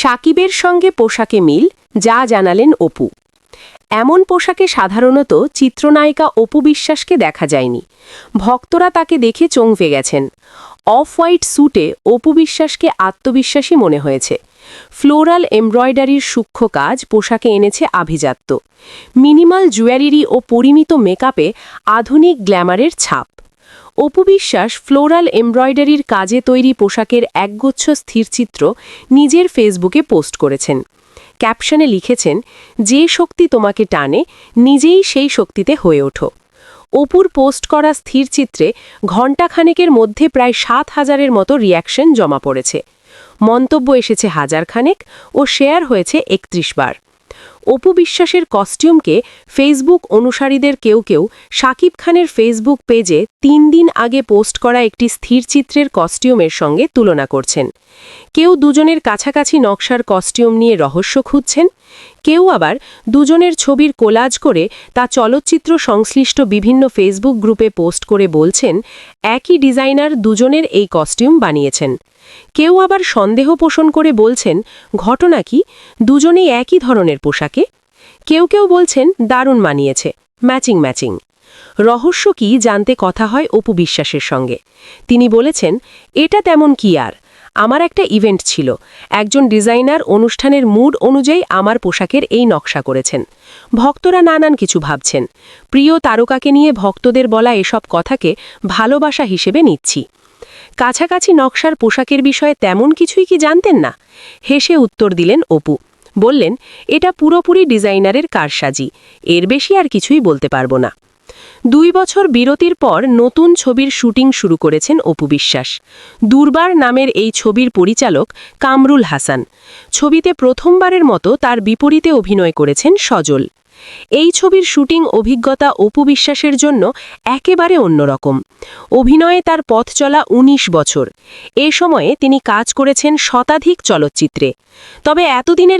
সাকিবের সঙ্গে পোশাকে মিল, যা জানালেন অপু। এমন পোশাকে সাধারণত চিত্রনায়িকা অপু বিশ্বাসকে দেখা যায়নি। ভক্তরা তাকে দেখে চমকে গেছেন। অফ হোয়াইট স্যুটে অপু বিশ্বাসকে আত্মবিশ্বাসী মনে হয়েছে। ফ্লোরাল এমব্রয়ডারির সূক্ষ্ম কাজ পোশাকে এনেছে আভিজাত্য। মিনিমাল জুয়েলারি ও পরিমিত মেকআপে আধুনিক গ্ল্যামারের ছাপ। অপু বিশ্বাস ফ্লোরাল এমব্রয়ডারির কাজে তৈরি পোশাকের একগুচ্ছ স্থিরচিত্র নিজের ফেসবুকে পোস্ট করেছেন। ক্যাপশনে লিখেছেন, যে শক্তি তোমাকে টানে, নিজেই সেই শক্তিতে হয়ে ওঠো। অপুর পোস্ট করা স্থিরচিত্রে ঘণ্টাখানেকের মধ্যে প্রায় সাত হাজারের মতো রিয়াকশন জমা পড়েছে। মন্তব্য এসেছে হাজার খানেক ও শেয়ার হয়েছে একত্রিশ বার। অপু বিশ্বাসের কস্টিউমকে ফেসবুক অনুসারীদের কেউ কেউ সাকিব খানের ফেসবুক পেজে তিন দিন আগে পোস্ট করা একটি স্থির চিত্রের কস্টিউমের সঙ্গে তুলনা করছেন। কেউ দুজনের কাছাকাছি নকশার কস্টিউম নিয়ে রহস্য খুঁজছেন কেউ আবার দুজনের ছবির কোলাজ করে তা চলচ্চিত্র সংশ্লিষ্ট বিভিন্ন ফেসবুক গ্রুপে পোস্ট করে বলছেন, একই ডিজাইনার দুজনের এই কস্টিউম বানিয়েছেন। কেউ আবার সন্দেহ পোষণ করে বলছেন, ঘটনা কি? দুজনেই একই ধরনের পোশাকে? কেউ কেউ বলছেন, দারুণ মানিয়েছে। Matching matching. রহস্য কি জানতে কথা হয় অপু বিশ্বাসের সঙ্গে? তিনি বলেছেন, এটা তেমন কি আর? আমার একটা ইভেন্ট ছিল। একজন ডিজাইনার অনুষ্ঠানের মুড অনুযায়ী আমার পোশাকের এই নকশা করেছেন। ভক্তরা নানান কিছু ভাবছেন। প্রিয় তারকাকে নিয়ে ভক্তদের বলা এসব কথাকে ভালোবাসা হিসেবে নিচ্ছি। কাছাকাছি নকশার পোশাকের বিষয়ে তেমন কিছুই কি জানতেন না? হেসে উত্তর দিলেন অপু। বললেন, এটা পুরোপুরি ডিজাইনারের কারসাজি। এর বেশি আর কিছুই বলতে পারব না। দুই বছর বিরতির পর নতুন ছবির শুটিং শুরু করেছেন অপু বিশ্বাস। দুর্বার নামের এই ছবির পরিচালক কামরুল হাসান। ছবিতে প্রথমবারের মতো তার বিপরীতে অভিনয় করেছেন সজল। এই ছবির শুটিং অভিজ্ঞতা অপু বিশ্বাসের জন্য একেবারে অন্যরকম। অভিনয়ে তার পথ চলা ১৯ বছর। এ সময়ে তিনি কাজ করেছেন শতাধিক চলচ্চিত্রে। তবে এতদিনের